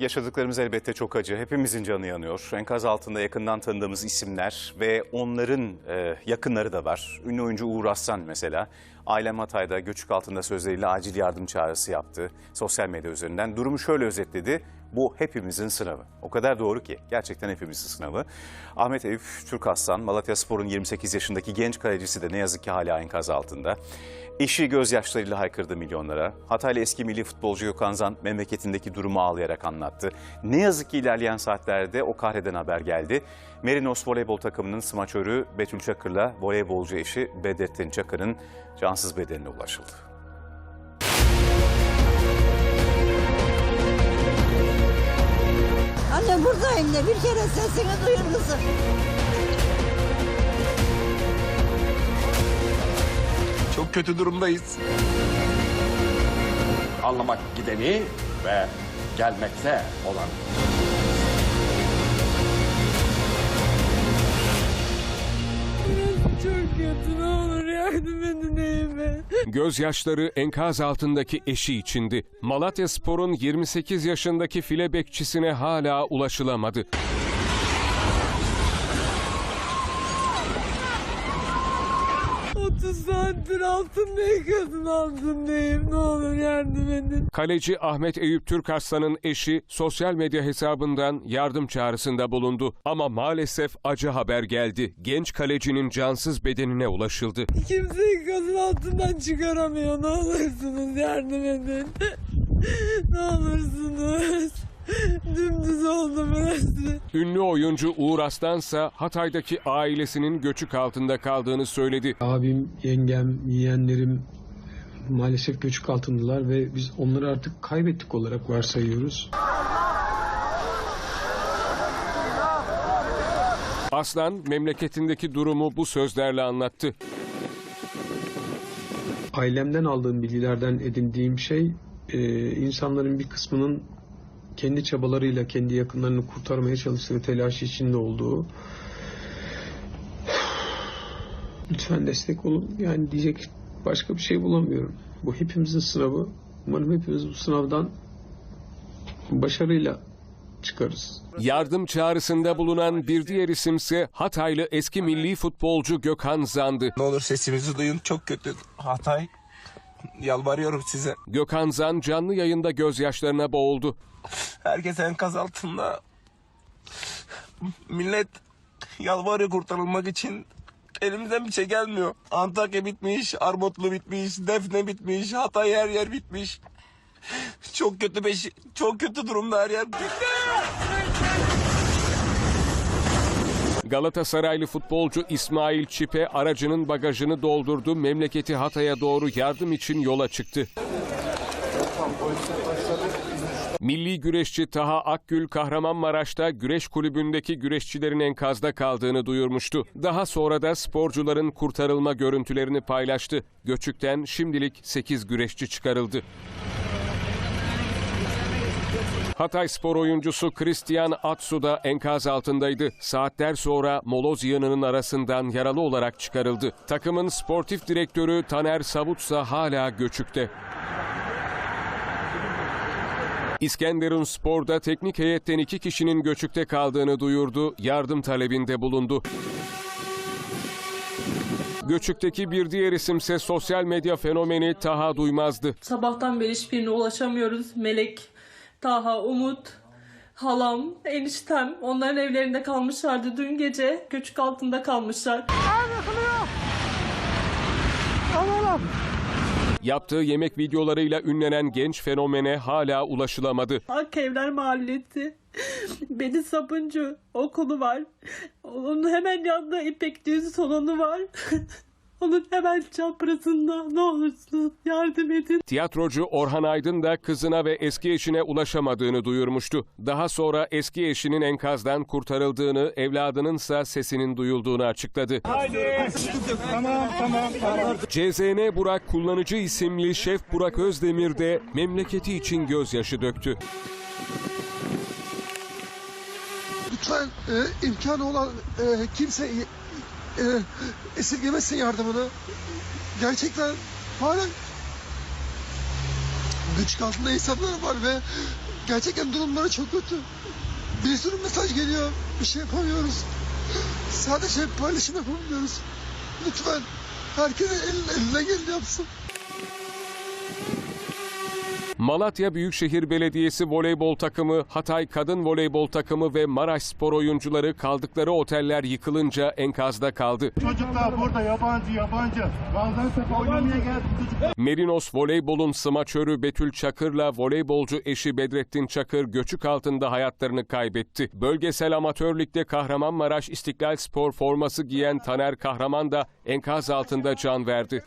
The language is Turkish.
Yaşadıklarımız elbette çok acı. Hepimizin canı yanıyor. Enkaz altında yakından tanıdığımız isimler ve onların e, yakınları da var. Ünlü oyuncu Uğur Aslan mesela. Ailem Hatay'da göçük altında sözleriyle acil yardım çağrısı yaptı. Sosyal medya üzerinden durumu şöyle özetledi. Bu hepimizin sınavı. O kadar doğru ki gerçekten hepimizin sınavı. Ahmet Eyüp Türk Aslan, Malatya Spor'un 28 yaşındaki genç kalecisi de ne yazık ki hala enkaz altında. Eşi gözyaşlarıyla haykırdı milyonlara. Hataylı eski milli futbolcu Gökhan Zan memleketindeki durumu ağlayarak anlattı. Ne yazık ki ilerleyen saatlerde o kahreden haber geldi. Merinos voleybol takımının smaçörü Betül Çakır'la voleybolcu eşi Bedrettin Çakır'ın cansız bedenine ulaşıldı. Anne buradayım de bir kere sesini duyur kızım. Çok kötü durumdayız. anlamak gideni ve gelmekte olan. Çok kötü yardım edin. Gözyaşları enkaz altındaki eşi içindi. Malatya Spor'un 28 yaşındaki file bekçisine hala ulaşılamadı. Saattir altındayım altındayım. Ne olur yardım edin. Kaleci Ahmet Eyüp Türkarslan'ın eşi sosyal medya hesabından yardım çağrısında bulundu. Ama maalesef acı haber geldi. Genç kalecinin cansız bedenine ulaşıldı. Kimseyi kadın altından çıkaramıyor. Ne olursunuz yardım edin. ne olursunuz. Dümdüz oldu burası. Ünlü oyuncu Uğur Aslansa Hatay'daki ailesinin göçük altında kaldığını söyledi. Abim, yengem, yeğenlerim maalesef göçük altındalar ve biz onları artık kaybettik olarak varsayıyoruz. Aslan memleketindeki durumu bu sözlerle anlattı. Ailemden aldığım bilgilerden edindiğim şey e, insanların bir kısmının kendi çabalarıyla kendi yakınlarını kurtarmaya çalıştığı telaş içinde olduğu. Lütfen destek olun. Yani diyecek başka bir şey bulamıyorum. Bu hepimizin sınavı. Umarım hepimiz bu sınavdan başarıyla çıkarız. Yardım çağrısında bulunan bir diğer isimse Hataylı eski milli futbolcu Gökhan Zan'dı. Ne olur sesimizi duyun. Çok kötü. Hatay. Yalvarıyorum size. Gökhan Zan canlı yayında gözyaşlarına boğuldu. Herkes enkaz altında. Millet yalvarıyor kurtarılmak için. Elimizden bir şey gelmiyor. Antakya bitmiş, Armutlu bitmiş, Defne bitmiş, Hatay her yer bitmiş. Çok kötü beşi, çok kötü durumda her yer. Galatasaraylı futbolcu İsmail Çipe aracının bagajını doldurdu, memleketi Hatay'a doğru yardım için yola çıktı. Milli güreşçi Taha Akgül Kahramanmaraş'ta güreş kulübündeki güreşçilerin enkazda kaldığını duyurmuştu. Daha sonra da sporcuların kurtarılma görüntülerini paylaştı. Göçükten şimdilik 8 güreşçi çıkarıldı. Hatay spor oyuncusu Christian Atsu da enkaz altındaydı. Saatler sonra moloz yığınının arasından yaralı olarak çıkarıldı. Takımın sportif direktörü Taner Savutsa hala göçükte. İskenderun Spor'da teknik heyetten iki kişinin göçükte kaldığını duyurdu, yardım talebinde bulundu. Göçükteki bir diğer isimse sosyal medya fenomeni Taha Duymaz'dı. Sabahtan beri hiçbirine ulaşamıyoruz. Melek, Taha, Umut, halam, eniştem onların evlerinde kalmışlardı. Dün gece göçük altında kalmışlar. Yaptığı yemek videolarıyla ünlenen genç fenomene hala ulaşılamadı. Akkevler Mahallesi. Beni Sapıncı okulu var. Onun hemen yanında İpek Düğün salonu var. Onun hemen çaprazında ne olursunuz yardım edin. Tiyatrocu Orhan Aydın da kızına ve eski eşine ulaşamadığını duyurmuştu. Daha sonra eski eşinin enkazdan kurtarıldığını, evladınınsa sesinin duyulduğunu açıkladı. CZN Burak kullanıcı isimli şef Burak Özdemir de memleketi için gözyaşı döktü. lütfen e, imkanı olan e, kimse e, esirgemesin yardımını. Gerçekten halen güç altında insanlar var ve Gerçekten durumları çok kötü. Bir sürü mesaj geliyor. Bir şey yapamıyoruz. Sadece paylaşım yapabiliyoruz. Lütfen herkes eline, eline geleni yapsın. Malatya Büyükşehir Belediyesi voleybol takımı, Hatay Kadın Voleybol takımı ve Maraş Spor oyuncuları kaldıkları oteller yıkılınca enkazda kaldı. Çocuklar burada yabancı yabancı. Gaziantep oynamaya geldi çocuklar. Merinos Voleybol'un smaçörü Betül Çakır'la voleybolcu eşi Bedrettin Çakır göçük altında hayatlarını kaybetti. Bölgesel amatör ligde Kahramanmaraş İstiklal Spor forması giyen Taner Kahraman da enkaz altında can verdi.